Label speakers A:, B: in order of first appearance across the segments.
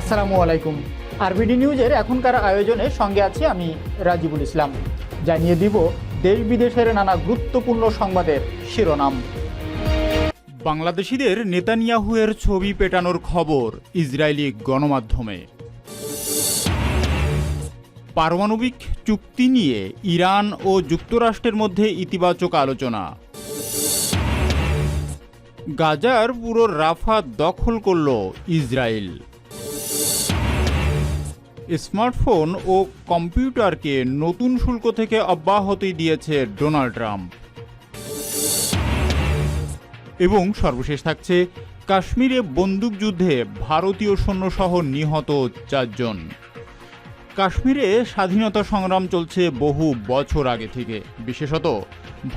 A: আসসালামু আলাইকুম আরবিডি নিউজের এখনকার আয়োজনে সঙ্গে আছি আমি রাজিবুল ইসলাম জানিয়ে দিব দেশ বিদেশের নানা গুরুত্বপূর্ণ সংবাদের শিরোনাম
B: বাংলাদেশিদের নেতানিয়াহুয়ের ছবি পেটানোর খবর ইসরায়েলি গণমাধ্যমে পারমাণবিক চুক্তি নিয়ে ইরান ও যুক্তরাষ্ট্রের মধ্যে ইতিবাচক আলোচনা গাজার পুরো রাফা দখল করল ইসরায়েল স্মার্টফোন ও কম্পিউটারকে নতুন শুল্ক থেকে অব্যাহতি দিয়েছে ডোনাল্ড ট্রাম্প এবং সর্বশেষ থাকছে কাশ্মীরে বন্দুকযুদ্ধে ভারতীয় সৈন্যসহ নিহত চারজন কাশ্মীরে স্বাধীনতা সংগ্রাম চলছে বহু বছর আগে থেকে বিশেষত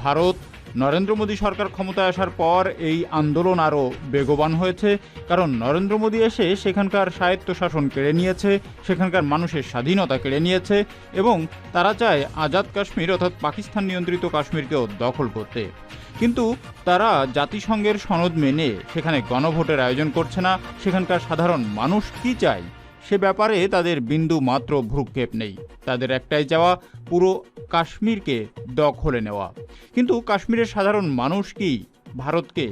B: ভারত নরেন্দ্র মোদী সরকার ক্ষমতায় আসার পর এই আন্দোলন আরও বেগবান হয়েছে কারণ নরেন্দ্র মোদী এসে সেখানকার স্বায়ত্তশাসন কেড়ে নিয়েছে সেখানকার মানুষের স্বাধীনতা কেড়ে নিয়েছে এবং তারা চায় আজাদ কাশ্মীর অর্থাৎ পাকিস্তান নিয়ন্ত্রিত কাশ্মীরকেও দখল করতে কিন্তু তারা জাতিসংঘের সনদ মেনে সেখানে গণভোটের আয়োজন করছে না সেখানকার সাধারণ মানুষ কি চায় সে ব্যাপারে তাদের বিন্দু মাত্র ভ্রুক্ষেপ নেই তাদের একটাই যাওয়া পুরো কাশ্মীরকে দখলে নেওয়া কিন্তু কাশ্মীরের সাধারণ মানুষ কি ভারতকে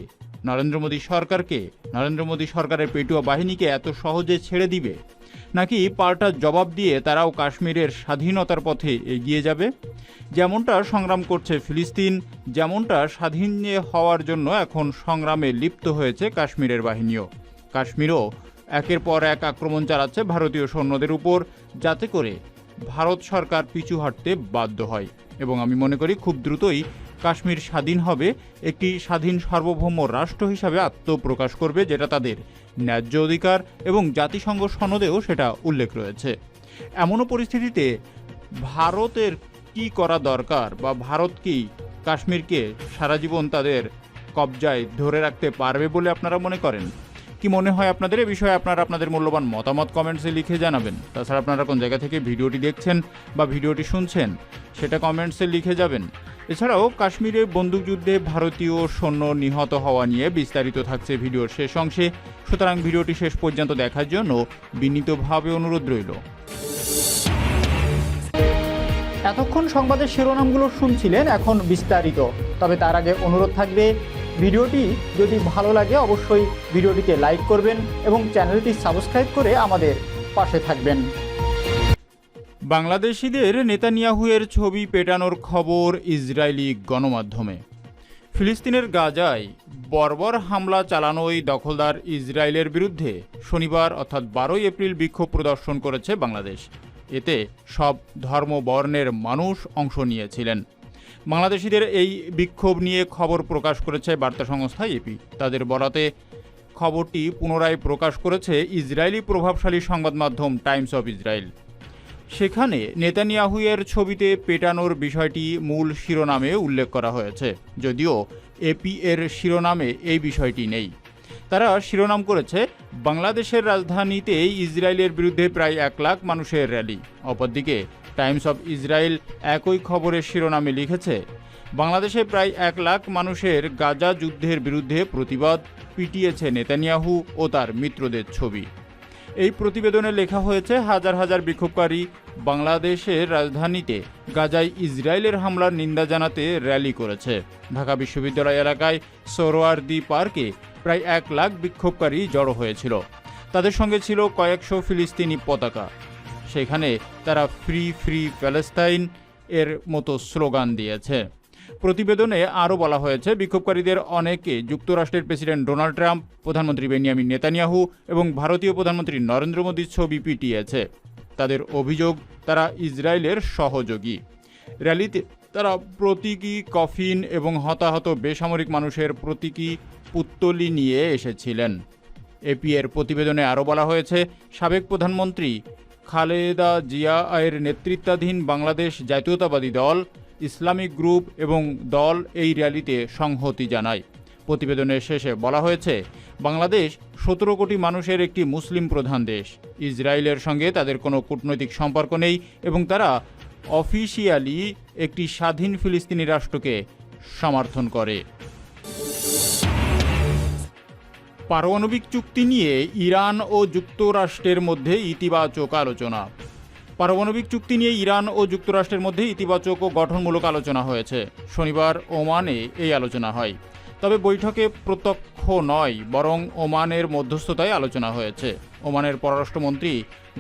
B: নরেন্দ্র মোদী সরকারকে নরেন্দ্র মোদী সরকারের পেটুয়া বাহিনীকে এত সহজে ছেড়ে দিবে নাকি পাল্টা জবাব দিয়ে তারাও কাশ্মীরের স্বাধীনতার পথে এগিয়ে যাবে যেমনটা সংগ্রাম করছে ফিলিস্তিন যেমনটা স্বাধীন হওয়ার জন্য এখন সংগ্রামে লিপ্ত হয়েছে কাশ্মীরের বাহিনীও কাশ্মীরও একের পর এক আক্রমণ চালাচ্ছে ভারতীয় সৈন্যদের উপর যাতে করে ভারত সরকার পিছু হাঁটতে বাধ্য হয় এবং আমি মনে করি খুব দ্রুতই কাশ্মীর স্বাধীন হবে একটি স্বাধীন সার্বভৌম রাষ্ট্র হিসাবে আত্মপ্রকাশ করবে যেটা তাদের ন্যায্য অধিকার এবং জাতিসংঘ সনদেও সেটা উল্লেখ রয়েছে এমনও পরিস্থিতিতে ভারতের কি করা দরকার বা ভারত কি কাশ্মীরকে সারা জীবন তাদের কবজায় ধরে রাখতে পারবে বলে আপনারা মনে করেন কি মনে হয় আপনাদের এ বিষয়ে আপনারা আপনাদের মূল্যবান মতামত কমেন্টসে লিখে জানাবেন তাছাড়া আপনারা কোন জায়গা থেকে ভিডিওটি দেখছেন বা ভিডিওটি শুনছেন সেটা কমেন্টসে লিখে যাবেন এছাড়াও কাশ্মীরে বন্দুকযুদ্ধে ভারতীয় সৈন্য নিহত হওয়া নিয়ে বিস্তারিত থাকছে ভিডিওর শেষ অংশে সুতরাং ভিডিওটি শেষ পর্যন্ত দেখার জন্য বিনীতভাবে অনুরোধ রইল
A: এতক্ষণ সংবাদের শিরোনামগুলো শুনছিলেন এখন বিস্তারিত তবে তার আগে অনুরোধ থাকবে ভিডিওটি যদি ভালো লাগে অবশ্যই ভিডিওটিকে লাইক করবেন এবং চ্যানেলটি সাবস্ক্রাইব করে আমাদের পাশে থাকবেন
B: বাংলাদেশিদের নেতানিয়াহুয়ের ছবি পেটানোর খবর ইসরায়েলি গণমাধ্যমে ফিলিস্তিনের গাজায় বর্বর হামলা চালানোই দখলদার ইসরায়েলের বিরুদ্ধে শনিবার অর্থাৎ বারোই এপ্রিল বিক্ষোভ প্রদর্শন করেছে বাংলাদেশ এতে সব ধর্ম বর্ণের মানুষ অংশ নিয়েছিলেন বাংলাদেশিদের এই বিক্ষোভ নিয়ে খবর প্রকাশ করেছে বার্তা সংস্থা এপি তাদের বরাতে খবরটি পুনরায় প্রকাশ করেছে ইসরায়েলি প্রভাবশালী সংবাদ মাধ্যম টাইমস অব ইসরায়েল সেখানে নেতানিয়াহুয়ের ছবিতে পেটানোর বিষয়টি মূল শিরোনামে উল্লেখ করা হয়েছে যদিও এপি এর শিরোনামে এই বিষয়টি নেই তারা শিরোনাম করেছে বাংলাদেশের রাজধানীতে ইসরায়েলের বিরুদ্ধে প্রায় এক লাখ মানুষের র্যালি অপরদিকে টাইমস অব ইসরায়েল একই খবরের শিরোনামে লিখেছে বাংলাদেশে প্রায় এক লাখ মানুষের গাজা যুদ্ধের বিরুদ্ধে প্রতিবাদ পিটিয়েছে নেতানিয়াহু ও তার মিত্রদের ছবি এই প্রতিবেদনে লেখা হয়েছে হাজার হাজার বিক্ষোভকারী বাংলাদেশের রাজধানীতে গাজায় ইসরায়েলের হামলার নিন্দা জানাতে র্যালি করেছে ঢাকা বিশ্ববিদ্যালয় এলাকায় সরোয়ারদি পার্কে প্রায় এক লাখ বিক্ষোভকারী জড়ো হয়েছিল তাদের সঙ্গে ছিল কয়েকশো ফিলিস্তিনি পতাকা সেখানে তারা ফ্রি ফ্রি প্যালেস্তাইন এর মতো স্লোগান দিয়েছে প্রতিবেদনে আরও বলা হয়েছে বিক্ষোভকারীদের অনেকে যুক্তরাষ্ট্রের প্রেসিডেন্ট ডোনাল্ড ট্রাম্প প্রধানমন্ত্রী বেনিয়ামিন নেতানিয়াহু এবং ভারতীয় প্রধানমন্ত্রী নরেন্দ্র মোদীর ছবি পিটিয়েছে তাদের অভিযোগ তারা ইসরায়েলের সহযোগী র্যালিতে তারা প্রতীকী কফিন এবং হতাহত বেসামরিক মানুষের প্রতীকী পুত্তলি নিয়ে এসেছিলেন এপিএর প্রতিবেদনে আরও বলা হয়েছে সাবেক প্রধানমন্ত্রী খালেদা জিয়া আয়ের নেতৃত্বাধীন বাংলাদেশ জাতীয়তাবাদী দল ইসলামিক গ্রুপ এবং দল এই র্যালিতে সংহতি জানায় প্রতিবেদনের শেষে বলা হয়েছে বাংলাদেশ সতেরো কোটি মানুষের একটি মুসলিম প্রধান দেশ ইসরায়েলের সঙ্গে তাদের কোনো কূটনৈতিক সম্পর্ক নেই এবং তারা অফিসিয়ালি একটি স্বাধীন ফিলিস্তিনি রাষ্ট্রকে সমর্থন করে পারমাণবিক চুক্তি নিয়ে ইরান ও যুক্তরাষ্ট্রের মধ্যে ইতিবাচক আলোচনা পারমাণবিক চুক্তি নিয়ে ইরান ও যুক্তরাষ্ট্রের মধ্যে ইতিবাচক ও গঠনমূলক আলোচনা হয়েছে শনিবার ওমানে এই আলোচনা হয় তবে বৈঠকে প্রত্যক্ষ নয় বরং ওমানের মধ্যস্থতায় আলোচনা হয়েছে ওমানের পররাষ্ট্রমন্ত্রী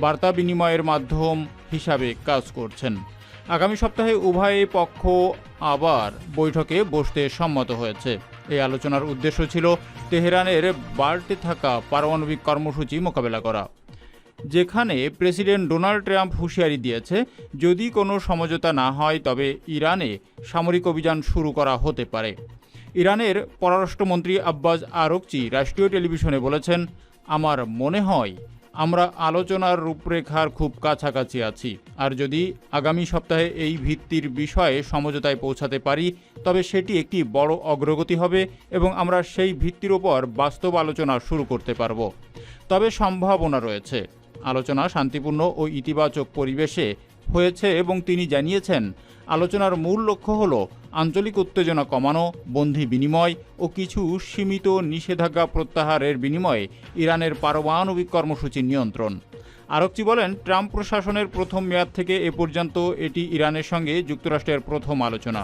B: বার্তা বিনিময়ের মাধ্যম হিসাবে কাজ করছেন আগামী সপ্তাহে উভয় পক্ষ আবার বৈঠকে বসতে সম্মত হয়েছে এই আলোচনার উদ্দেশ্য ছিল তেহরানের বাড়তে থাকা পারমাণবিক কর্মসূচি মোকাবেলা করা যেখানে প্রেসিডেন্ট ডোনাল্ড ট্রাম্প হুঁশিয়ারি দিয়েছে যদি কোনো সমঝোতা না হয় তবে ইরানে সামরিক অভিযান শুরু করা হতে পারে ইরানের পররাষ্ট্রমন্ত্রী আব্বাস আরকচি রাষ্ট্রীয় টেলিভিশনে বলেছেন আমার মনে হয় আমরা আলোচনার রূপরেখার খুব কাছাকাছি আছি আর যদি আগামী সপ্তাহে এই ভিত্তির বিষয়ে সমঝোতায় পৌঁছাতে পারি তবে সেটি একটি বড় অগ্রগতি হবে এবং আমরা সেই ভিত্তির ওপর বাস্তব আলোচনা শুরু করতে পারব তবে সম্ভাবনা রয়েছে আলোচনা শান্তিপূর্ণ ও ইতিবাচক পরিবেশে হয়েছে এবং তিনি জানিয়েছেন আলোচনার মূল লক্ষ্য হল আঞ্চলিক উত্তেজনা কমানো বন্ধি বিনিময় ও কিছু সীমিত নিষেধাজ্ঞা প্রত্যাহারের বিনিময়ে ইরানের পারমাণবিক কর্মসূচি নিয়ন্ত্রণ আরক্ষি বলেন ট্রাম্প প্রশাসনের প্রথম মেয়াদ থেকে এ পর্যন্ত এটি ইরানের সঙ্গে যুক্তরাষ্ট্রের প্রথম আলোচনা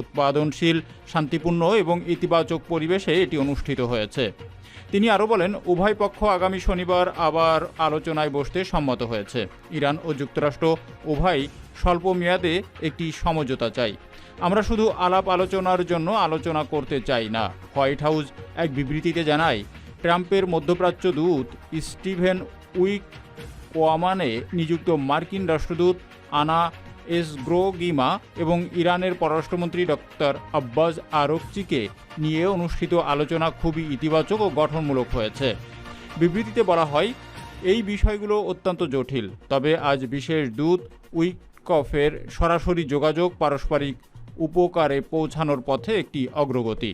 B: উৎপাদনশীল শান্তিপূর্ণ এবং ইতিবাচক পরিবেশে এটি অনুষ্ঠিত হয়েছে তিনি আরও বলেন উভয় পক্ষ আগামী শনিবার আবার আলোচনায় বসতে সম্মত হয়েছে ইরান ও যুক্তরাষ্ট্র উভয় স্বল্প মেয়াদে একটি সমঝোতা চাই আমরা শুধু আলাপ আলোচনার জন্য আলোচনা করতে চাই না হোয়াইট হাউস এক বিবৃতিতে জানায় ট্রাম্পের মধ্যপ্রাচ্য দূত স্টিভেন উইক ওয়ামানে নিযুক্ত মার্কিন রাষ্ট্রদূত আনা গিমা এবং ইরানের পররাষ্ট্রমন্ত্রী ডক্টর আব্বাস আরকচিকে নিয়ে অনুষ্ঠিত আলোচনা খুবই ইতিবাচক ও গঠনমূলক হয়েছে বিবৃতিতে বলা হয় এই বিষয়গুলো অত্যন্ত জটিল তবে আজ বিশেষ দূত উইক কফের সরাসরি যোগাযোগ পারস্পরিক উপকারে পৌঁছানোর পথে একটি অগ্রগতি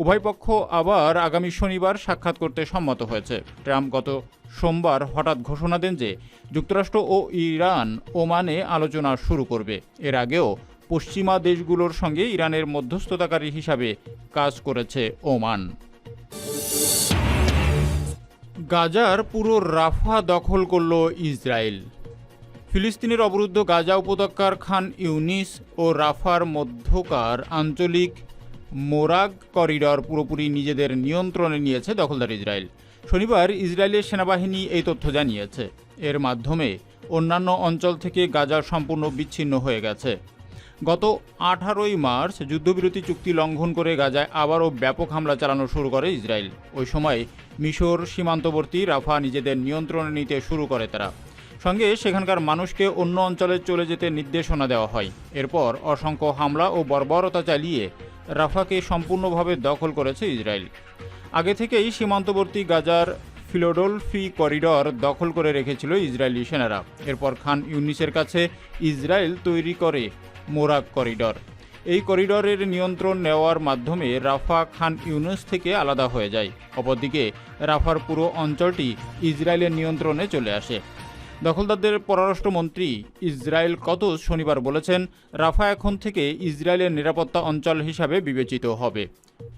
B: উভয় পক্ষ আবার আগামী শনিবার সাক্ষাৎ করতে সম্মত হয়েছে ট্রাম্প গত সোমবার হঠাৎ ঘোষণা দেন যে যুক্তরাষ্ট্র ও ইরান ওমানে আলোচনা শুরু করবে এর আগেও পশ্চিমা দেশগুলোর সঙ্গে ইরানের মধ্যস্থতাকারী হিসাবে কাজ করেছে ওমান গাজার পুরো রাফা দখল করল ইসরায়েল ফিলিস্তিনের অবরুদ্ধ গাজা উপত্যকার খান ইউনিস ও রাফার মধ্যকার আঞ্চলিক মোরাগ করিডর পুরোপুরি নিজেদের নিয়ন্ত্রণে নিয়েছে দখলদার ইসরায়েল শনিবার ইসরায়েলের সেনাবাহিনী এই তথ্য জানিয়েছে এর মাধ্যমে অন্যান্য অঞ্চল থেকে গাজা সম্পূর্ণ বিচ্ছিন্ন হয়ে গেছে গত আঠারোই মার্চ যুদ্ধবিরতি চুক্তি লঙ্ঘন করে গাজায় আবারও ব্যাপক হামলা চালানো শুরু করে ইসরায়েল ওই সময় মিশর সীমান্তবর্তী রাফা নিজেদের নিয়ন্ত্রণে নিতে শুরু করে তারা সঙ্গে সেখানকার মানুষকে অন্য অঞ্চলে চলে যেতে নির্দেশনা দেওয়া হয় এরপর অসংখ্য হামলা ও বর্বরতা চালিয়ে রাফাকে সম্পূর্ণভাবে দখল করেছে ইসরায়েল আগে থেকেই সীমান্তবর্তী গাজার ফিলোডলফি করিডর দখল করে রেখেছিল ইসরায়েলি সেনারা এরপর খান ইউনিসের কাছে ইসরায়েল তৈরি করে মোরাক করিডর এই করিডরের নিয়ন্ত্রণ নেওয়ার মাধ্যমে রাফা খান ইউনুস থেকে আলাদা হয়ে যায় অপরদিকে রাফার পুরো অঞ্চলটি ইসরায়েলের নিয়ন্ত্রণে চলে আসে দখলদারদের পররাষ্ট্রমন্ত্রী ইসরায়েল কত শনিবার বলেছেন রাফা এখন থেকে ইসরায়েলের নিরাপত্তা অঞ্চল হিসাবে বিবেচিত হবে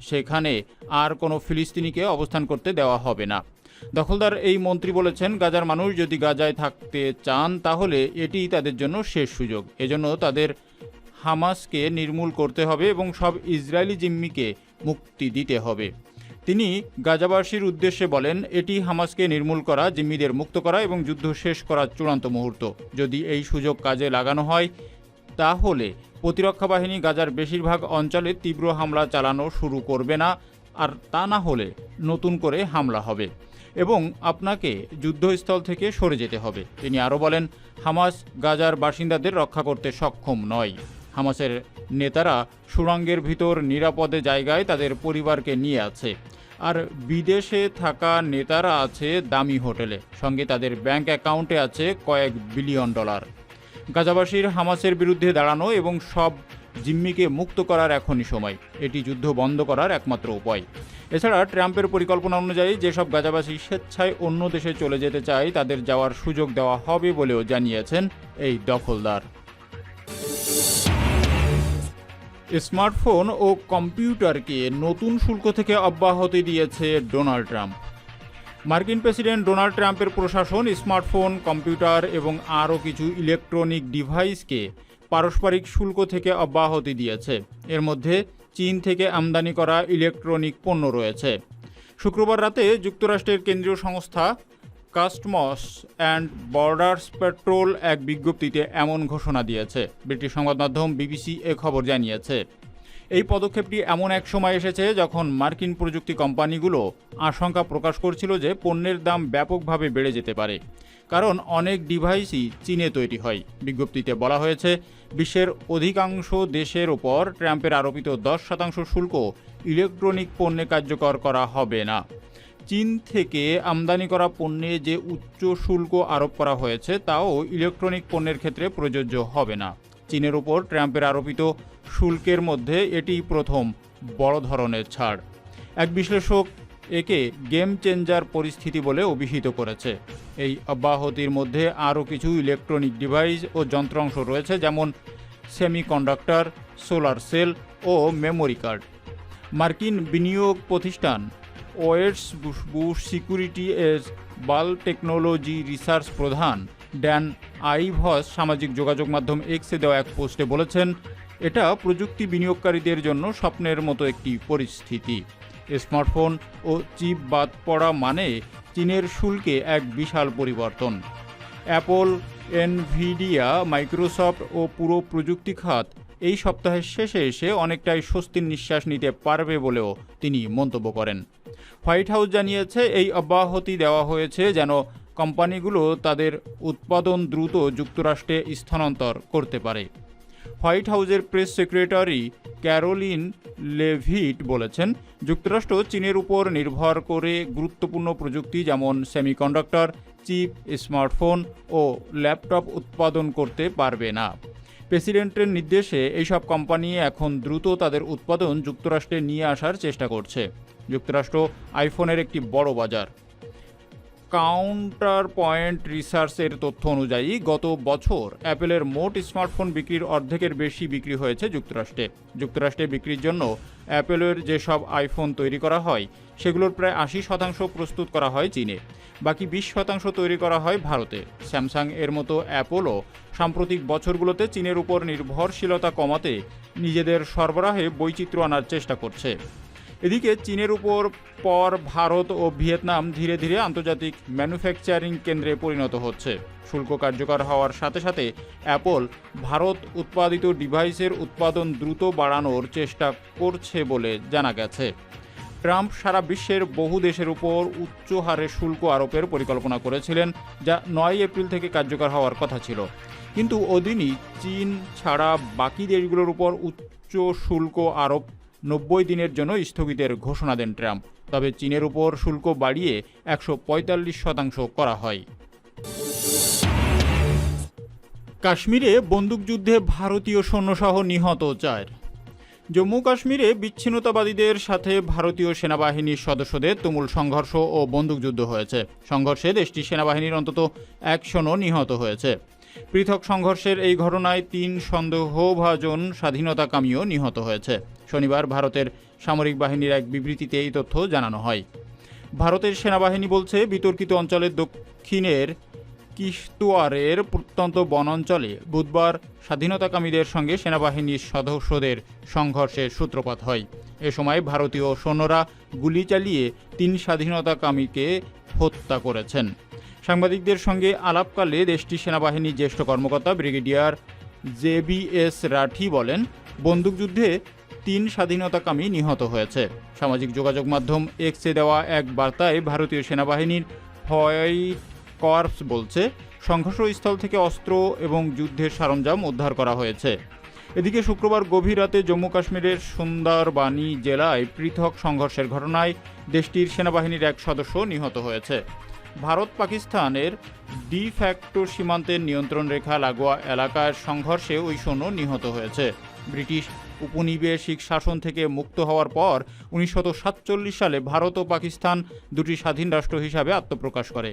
B: সেখানে আর কোনো ফিলিস্তিনিকে অবস্থান করতে দেওয়া হবে না দখলদার এই মন্ত্রী বলেছেন গাজার মানুষ যদি গাজায় থাকতে চান তাহলে এটি তাদের জন্য শেষ সুযোগ এজন্য তাদের হামাসকে নির্মূল করতে হবে এবং সব ইসরায়েলি জিম্মিকে মুক্তি দিতে হবে তিনি গাজাবাসীর উদ্দেশ্যে বলেন এটি হামাসকে নির্মূল করা জিম্মিদের মুক্ত করা এবং যুদ্ধ শেষ করার চূড়ান্ত মুহূর্ত যদি এই সুযোগ কাজে লাগানো হয় তাহলে প্রতিরক্ষা বাহিনী গাজার বেশিরভাগ অঞ্চলে তীব্র হামলা চালানো শুরু করবে না আর তা না হলে নতুন করে হামলা হবে এবং আপনাকে যুদ্ধস্থল থেকে সরে যেতে হবে তিনি আরও বলেন হামাস গাজার বাসিন্দাদের রক্ষা করতে সক্ষম নয় হামাসের নেতারা সুড়ঙ্গের ভিতর নিরাপদে জায়গায় তাদের পরিবারকে নিয়ে আছে আর বিদেশে থাকা নেতারা আছে দামি হোটেলে সঙ্গে তাদের ব্যাংক অ্যাকাউন্টে আছে কয়েক বিলিয়ন ডলার গাজাবাসীর হামাসের বিরুদ্ধে দাঁড়ানো এবং সব জিম্মিকে মুক্ত করার এখনই সময় এটি যুদ্ধ বন্ধ করার একমাত্র উপায় এছাড়া ট্রাম্পের পরিকল্পনা অনুযায়ী যেসব গাজাবাসী স্বেচ্ছায় অন্য দেশে চলে যেতে চায় তাদের যাওয়ার সুযোগ দেওয়া হবে বলেও জানিয়েছেন এই দখলদার স্মার্টফোন ও কম্পিউটারকে নতুন শুল্ক থেকে অব্যাহতি দিয়েছে ডোনাল্ড ট্রাম্প মার্কিন প্রেসিডেন্ট ডোনাল্ড ট্রাম্পের প্রশাসন স্মার্টফোন কম্পিউটার এবং আরও কিছু ইলেকট্রনিক ডিভাইসকে পারস্পরিক শুল্ক থেকে অব্যাহতি দিয়েছে এর মধ্যে চীন থেকে আমদানি করা ইলেকট্রনিক পণ্য রয়েছে শুক্রবার রাতে যুক্তরাষ্ট্রের কেন্দ্রীয় সংস্থা কাস্টমস অ্যান্ড বর্ডার্স পেট্রোল এক বিজ্ঞপ্তিতে এমন ঘোষণা দিয়েছে ব্রিটিশ সংবাদ মাধ্যম বিবিসি এ খবর জানিয়েছে এই পদক্ষেপটি এমন এক সময় এসেছে যখন মার্কিন প্রযুক্তি কোম্পানিগুলো আশঙ্কা প্রকাশ করছিল যে পণ্যের দাম ব্যাপকভাবে বেড়ে যেতে পারে কারণ অনেক ডিভাইসই চীনে তৈরি হয় বিজ্ঞপ্তিতে বলা হয়েছে বিশ্বের অধিকাংশ দেশের ওপর ট্রাম্পের আরোপিত দশ শতাংশ শুল্ক ইলেকট্রনিক পণ্যে কার্যকর করা হবে না চীন থেকে আমদানি করা পণ্যে যে উচ্চ শুল্ক আরোপ করা হয়েছে তাও ইলেকট্রনিক পণ্যের ক্ষেত্রে প্রযোজ্য হবে না চীনের উপর ট্রাম্পের আরোপিত শুল্কের মধ্যে এটি প্রথম বড় ধরনের ছাড় এক বিশ্লেষক একে গেম চেঞ্জার পরিস্থিতি বলে অভিহিত করেছে এই অব্যাহতির মধ্যে আরও কিছু ইলেকট্রনিক ডিভাইস ও যন্ত্রাংশ রয়েছে যেমন সেমিকন্ডাক্টর সোলার সেল ও মেমোরি কার্ড মার্কিন বিনিয়োগ প্রতিষ্ঠান ওয়েটস বুশ সিকিউরিটি এজ বাল টেকনোলজি রিসার্চ প্রধান ড্যান আইভস সামাজিক যোগাযোগ মাধ্যম এক্সে দেওয়া এক পোস্টে বলেছেন এটা প্রযুক্তি বিনিয়োগকারীদের জন্য স্বপ্নের মতো একটি পরিস্থিতি স্মার্টফোন ও চিপ বাদ পড়া মানে চীনের শুল্কে এক বিশাল পরিবর্তন অ্যাপল এনভিডিয়া মাইক্রোসফট ও পুরো প্রযুক্তি খাত এই সপ্তাহের শেষে এসে অনেকটাই স্বস্তির নিঃশ্বাস নিতে পারবে বলেও তিনি মন্তব্য করেন হোয়াইট হাউস জানিয়েছে এই অব্যাহতি দেওয়া হয়েছে যেন কোম্পানিগুলো তাদের উৎপাদন দ্রুত যুক্তরাষ্ট্রে স্থানান্তর করতে পারে হোয়াইট হাউসের প্রেস সেক্রেটারি ক্যারোলিন লেভিট বলেছেন যুক্তরাষ্ট্র চীনের উপর নির্ভর করে গুরুত্বপূর্ণ প্রযুক্তি যেমন সেমিকন্ডাক্টর চিপ স্মার্টফোন ও ল্যাপটপ উৎপাদন করতে পারবে না প্রেসিডেন্টের নির্দেশে এইসব কোম্পানি এখন দ্রুত তাদের উৎপাদন যুক্তরাষ্ট্রে নিয়ে আসার চেষ্টা করছে যুক্তরাষ্ট্র আইফোনের একটি বড় বাজার কাউন্টার পয়েন্ট রিসার্চের তথ্য অনুযায়ী গত বছর অ্যাপেলের মোট স্মার্টফোন বিক্রির অর্ধেকের বেশি বিক্রি হয়েছে যুক্তরাষ্ট্রে যুক্তরাষ্ট্রে বিক্রির জন্য অ্যাপেলের যেসব আইফোন তৈরি করা হয় সেগুলোর প্রায় আশি শতাংশ প্রস্তুত করা হয় চীনে বাকি বিশ শতাংশ তৈরি করা হয় ভারতে স্যামসাং এর মতো অ্যাপোলো সাম্প্রতিক বছরগুলোতে চীনের উপর নির্ভরশীলতা কমাতে নিজেদের সরবরাহে বৈচিত্র্য আনার চেষ্টা করছে এদিকে চীনের উপর পর ভারত ও ভিয়েতনাম ধীরে ধীরে আন্তর্জাতিক ম্যানুফ্যাকচারিং কেন্দ্রে পরিণত হচ্ছে শুল্ক কার্যকর হওয়ার সাথে সাথে অ্যাপল ভারত উৎপাদিত ডিভাইসের উৎপাদন দ্রুত বাড়ানোর চেষ্টা করছে বলে জানা গেছে ট্রাম্প সারা বিশ্বের বহু দেশের উপর উচ্চ হারে শুল্ক আরোপের পরিকল্পনা করেছিলেন যা নয় এপ্রিল থেকে কার্যকর হওয়ার কথা ছিল কিন্তু অদিনই চীন ছাড়া বাকি দেশগুলোর উপর উচ্চ শুল্ক আরোপ নব্বই দিনের জন্য স্থগিতের ঘোষণা দেন ট্রাম্প তবে চীনের উপর শুল্ক বাড়িয়ে একশো শতাংশ করা হয় কাশ্মীরে বন্দুকযুদ্ধে ভারতীয় সৈন্যসহ নিহত চার জম্মু কাশ্মীরে বিচ্ছিন্নতাবাদীদের সাথে ভারতীয় সেনাবাহিনীর সদস্যদের তুমুল সংঘর্ষ ও বন্দুকযুদ্ধ হয়েছে সংঘর্ষে দেশটির সেনাবাহিনীর অন্তত একশনও নিহত হয়েছে পৃথক সংঘর্ষের এই ঘটনায় তিন সন্দেহভাজন স্বাধীনতাকামীও নিহত হয়েছে শনিবার ভারতের সামরিক বাহিনীর এক বিবৃতিতে এই তথ্য জানানো হয় ভারতের সেনাবাহিনী বলছে বিতর্কিত অঞ্চলের দক্ষিণের কিস্তুয়ারের প্রত্যন্ত বনাঞ্চলে বুধবার স্বাধীনতাকামীদের সঙ্গে সেনাবাহিনীর সদস্যদের সংঘর্ষের সূত্রপাত হয় এ সময় ভারতীয় সৈন্যরা গুলি চালিয়ে তিন স্বাধীনতাকামীকে হত্যা করেছেন সাংবাদিকদের সঙ্গে আলাপকালে দেশটির সেনাবাহিনীর জ্যেষ্ঠ কর্মকর্তা ব্রিগেডিয়ার জেবিএস রাঠি বলেন বন্দুকযুদ্ধে তিন স্বাধীনতাকামী নিহত হয়েছে সামাজিক যোগাযোগ মাধ্যম এক্সে দেওয়া এক বার্তায় ভারতীয় সেনাবাহিনীর হোয়াইট কর্পস বলছে সংঘর্ষস্থল থেকে অস্ত্র এবং যুদ্ধের সরঞ্জাম উদ্ধার করা হয়েছে এদিকে শুক্রবার গভীর রাতে জম্মু কাশ্মীরের সুন্দরবানী জেলায় পৃথক সংঘর্ষের ঘটনায় দেশটির সেনাবাহিনীর এক সদস্য নিহত হয়েছে ভারত পাকিস্তানের ডি ফ্যাক্টো সীমান্তের নিয়ন্ত্রণ রেখা লাগোয়া এলাকার সংঘর্ষে ওই সৈন্য নিহত হয়েছে ব্রিটিশ উপনিবেশিক শাসন থেকে মুক্ত হওয়ার পর উনিশশো সালে ভারত ও পাকিস্তান দুটি স্বাধীন রাষ্ট্র হিসাবে আত্মপ্রকাশ করে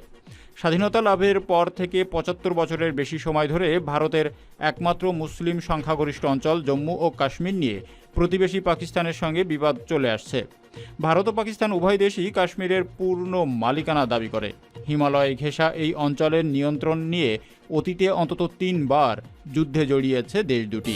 B: স্বাধীনতা লাভের পর থেকে পঁচাত্তর বছরের বেশি সময় ধরে ভারতের একমাত্র মুসলিম সংখ্যাগরিষ্ঠ অঞ্চল জম্মু ও কাশ্মীর নিয়ে প্রতিবেশী পাকিস্তানের সঙ্গে বিবাদ চলে আসছে
A: ভারত ও পাকিস্তান উভয় দেশই কাশ্মীরের পূর্ণ মালিকানা দাবি করে হিমালয় ঘেঁষা এই অঞ্চলের নিয়ন্ত্রণ নিয়ে অতীতে অন্তত তিনবার যুদ্ধে জড়িয়েছে দেশ দুটি